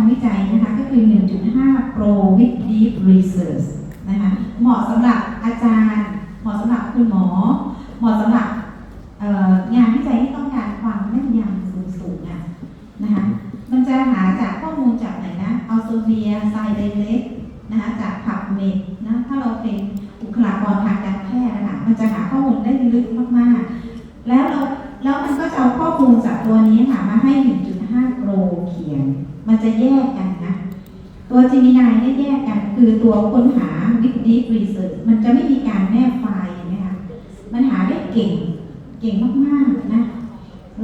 ำวิจัยนะคะก็คือ 1.5 Pro with Deep Research นะคะเหมาะสำหรับอาจารย์ เหมาะสำหรับคุณหมอ เหมาะสำหรับงานวิจัยที่ต้องการความแม่นยำสูงๆอะนะคะมันจะหาจากข้อมูลจากไหนนะอัลโซเวียไซเดเล็กนะคะจากผับเมดนะถ้าเราเป็นบุคลากรทางการแพทย์นะคะมันจะหาข้อมูลได้ลึกมากๆ แล้วเราแล้วมันก็จะเอาข้อมูลจากตัวนี้ค่ะมาให้ 1.5 Pro เขียน มันจะแยกกันนะ ตัว Gemini เนี่ยแยกกัน คือตัวค้นหา Deep Deep Research มันจะไม่มีการแนบไฟล์เห็นไหมคะมันหาได้เก่ง เก่งมากๆนะ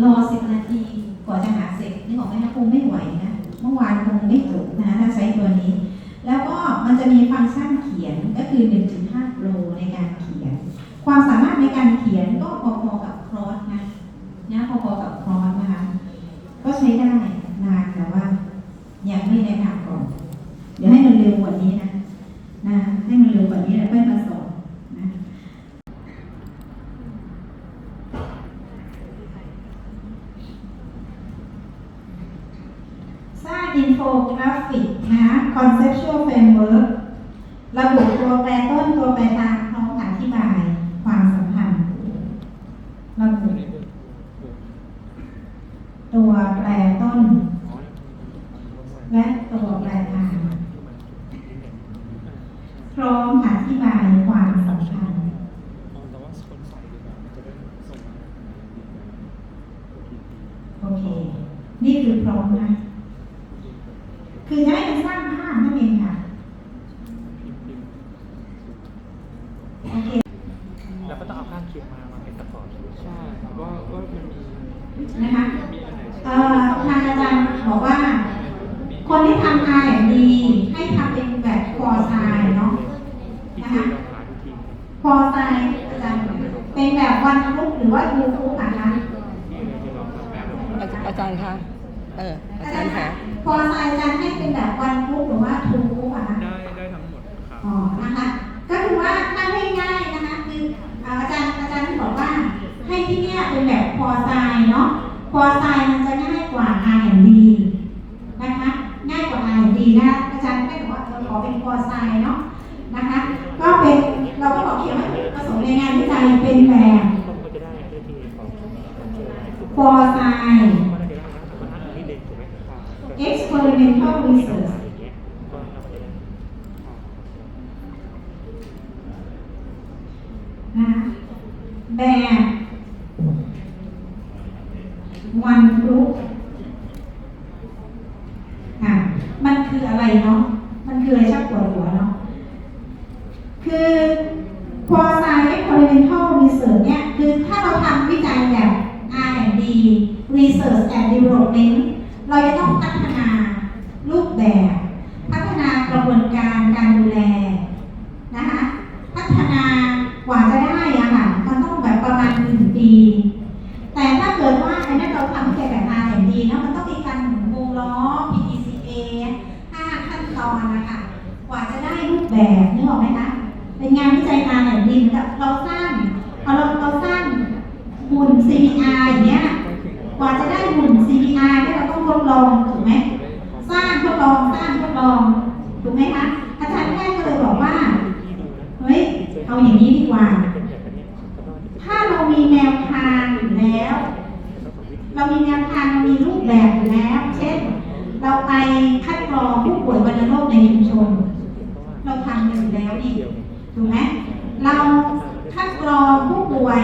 รอ10นาทีกว่าจะหาเสร็จนึกออกไหมคะคงไม่ไหวนะ เมื่อวานคงไม่จบนะถ้าใช้ตัวนี้ แล้วก็มันจะมีฟังก์ชันเขียนก็คือ 1.5 Pro ในการเขียน ความสามารถในการเขียนก็พอๆกับครอสนะนะพอๆกับครอสนะคะ ก็ใช้ได้นานแต่ว่า ยังไม่ แนะนำก่อน เดี๋ยวให้มันเร็วกว่านี้นะนะให้มันเร็วกว่านี้แล้วค่อยมาสอนนะสร้างอินโฟกราฟิกนะคะ conceptual framework ระบุตัวแปรต้นตัวแปรตามพร้อมอธิบายความสัมพันธ์ระบุตัวแปรต้น และตัวแปรตามพร้อมอธิบายความสัมพันธ์ แต่ว่าคนใส่ดีกว่ามันจะได้ส่งมา โอเค นี่คือพร้อมนะคือจะให้มันสร้างภาพนั่นเองค่ะพิมพ์พิมพ์โอเคแล้วก็ต้องเอาข้างเคียงมามาเป็นประกอบใช่ว่าว่ามันมีนะคะมีอันไหนเอ่อทางอาจารย์บอกว่า คนที่ทำ R&D ให้ทำเป็น ไซมันจะง่ายกว่า R&D นะคะง่ายกว่า R&D นะอาจารย์ไม่บอกว่าเราขอเป็นคอไซเนาะนะคะก็เป็นเราก็บอกเขียนว่าผสมในงานวิจัยเป็นแบบควอได้ได้ที่ของคอไซนะแต่ว่าอันนี้เด็กถูกไหมครับ experimental research อย่างเงี้ยก็ทำไปได้ นะคะแบบวันรุกอะ มันคืออะไรเนาะ มันคืออะไรชักปวดหัวเนาะ คือพอ science experimental research เนี่ย คือถ้าเราทำวิจัยแบบ R&D research and development เราจะต้องพัฒนารูปแบบ พัฒนากระบวนการการดูแลนะคะพัฒนากว่าจะได้อะค่ะมันต้องแบบประมาณหนึ่งปี แต่ถ้าเกิดว่าไอ้นั่นเราทำแค่แบบ R&D เนาะมันต้องมีการหมุนวงล้อ PDCA ห้าขั้นตอนนะคะกว่าจะได้รูป แบบนึกออกไหมคะ เป็นงานวิจัย R&D เหมือนกับเราสร้างพอเราเราสร้างหุ่น CPR อย่างเงี้ย กว่าจะได้หุ่น CPR เนี่ยเราต้องทดลองถูกไหม สร้างทดลองสร้างทดลองถูกไหมคะ อาจารย์แพทย์ก็เลยบอกว่า เฮ้ย เอาอย่างนี้ดีกว่า ถ้าเรามีแนวทางอยู่แล้ว เรามีแนวทางเรามีรูปแบบอยู่แล้ว เช่น เราไปคัดกรองผู้ป่วยวันชุมชน เราทำี่ถูกไหมเราคัดกรองผู้ป่วย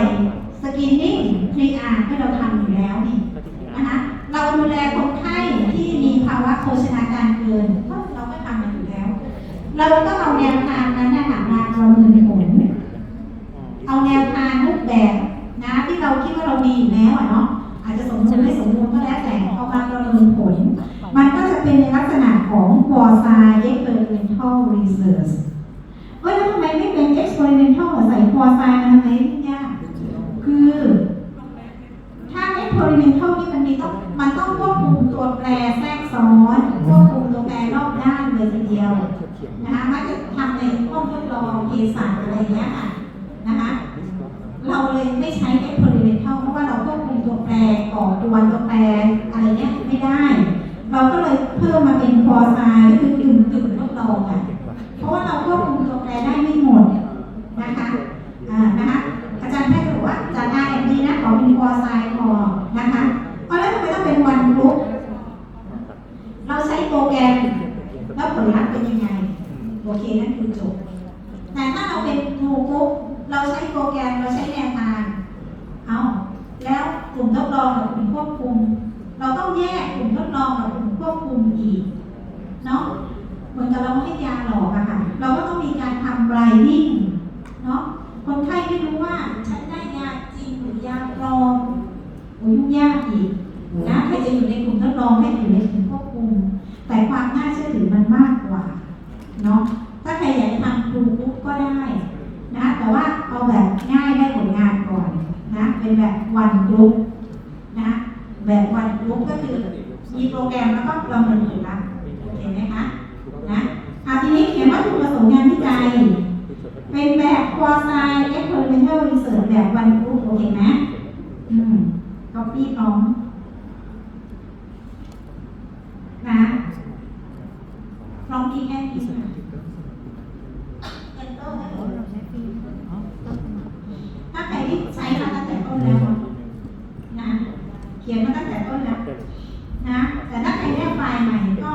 สกรีนนิ่งทรีอาร์ให้เราทำอยู่แล้วนี่นะคะเราดูแลคนไข้ที่มีภาวะโภชนาการเกินก็เราก็ทำมันอยู่แล้ว เราก็เอาแนวทางนั้นนะคะมาประเมินผลเอาแนวทางรูปแบบนะที่เราคิดว่าเรามีอยู่แล้วอะเนาะอาจจะสมบูรณ์ไม่สมบูรณ์ก็แล้วแต่เอามาประเมินผล มันก็จะเป็นในลักษณะของ w a r s i experimental research เอ้ยแล้วทำไมไม่เป็น experimental ใส่ w a r s i มันทำไมไม่ยากคือ ถ้า experimental นี่มันมีต้องมันต้องควบคุมตัวแปรแทรกซ้อนควบคุมตัวแปรรอบด้านเลยทีเดียว นะคะมักจะทำในห้องทดลองเภสัชอะไรอย่างเงี้ยค่ะนะคะ เราเลยไม่ใช้ experimental เพราะว่าเราควบคุมตัวแปรก่อตัวตัวแปรอะไรเงี้ยไม่ได้ เราก็เลยเพิ่มมาเป็น เป็นคอไซน์ก็คือกึ่งกึ่งทดลองอะ เพราะว่าเราควบคุมตัวแปรได้ไม่หมดนะคะ อ่า นะคะ อาจารย์แพทย์บอกว่าจาก R&D นะขอเป็นคอไซน์พอนะคะ เพราะแล้วทำไมต้องเป็นวันกรุ๊ปเราใช้โปรแกรม แล้วผลลัพธ์เป็นยังไง โอเคนั่นคือจบ แต่ถ้าเราเป็นโนกรุ๊ปเราใช้โปรแกรมเราใช้แนวทาง เอาแล้วกลุ่มทดลองกับกลุ่มควบคุม เราต้องแยกกลุ่มทดลองกับกลุ่มควบคุมอีกเนาะเหมือนกับเราให้ยาหลอกอะค่ะ เราก็ต้องมีการทำไบรดิ้งเนาะคนไข้ไม่รู้ว่าฉันได้ยาจริงหรือยาปลอมโอ้ยยุ่งยากอีกนะใครจะอยู่ในกลุ่มทดลองให้อยู่ในกลุ่มควบคุม แต่ความน่าเชื่อถือมันมากกว่า เนาะถ้าใครอยากจะทำครูปุ๊บก็ได้นะ แต่ว่าเอาแบบง่ายได้ผลงานก่อนนะ เป็นแบบวันกรุ๊ปนะ แบบวันกรุ๊ปก็คือมีโปรแกรมแล้วก็ประเมินผลลัพธ์โอเคไหมคะนะอาทีนี้เขียนวัตถุประสงค์งานวิจัย เป็นแบบ quasi experimental research แบบวันกรุ๊ปโอเคไหมอืม copy พร้อมนะพร้อมดีแค่นี้ค่ะ Enter ให้หมดถ้าใครที่ใช้มาตั้งแต่ต้นแล้วนะ เขียนมาตั้งแต่ต้นแล้วนะ แต่ถ้าใครได้ไฟล์ใหม่ก็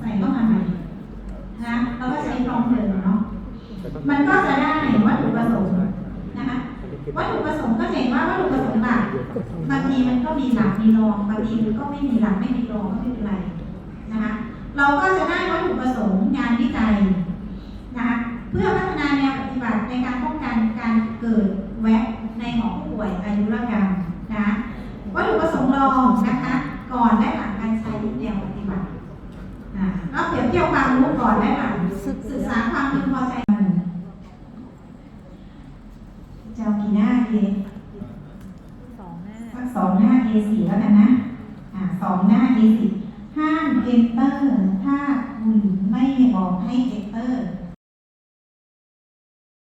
ใส่เข้ามาใหม่นะแล้วก็ใช้พร้อมเดิมเนาะ มันก็จะได้วัตถุประสงค์นะคะ วัตถุประสงค์ก็เห็นว่าวัตถุประสงค์หลักบางทีมันก็มีหลักมีรอง บางทีมันก็ไม่มีหลักไม่มีรองก็ไม่เป็นไรนะคะ เราก็จะได้วัตถุประสงค์งานวิจัยนะคะเพื่อพัฒนาแนวปฏิบัติในการป้องกันการเกิดแวะในหอผู้ป่วยอายุรกรรม ลองนะคะ ก่อนและหลังการใช้แนวปฏิบัติเราเปรียบเทียบความรู้ก่อนและหลังศึกษาความพึงพอใจเจ้ากี่หน้าเอสองหน้าสักสองหน้าเอสี่แล้วกันนะอ่าสองหน้า A4 ห้ามเอนเตอร์ ถ้าคุณไม่บอกให้เอนเตอร์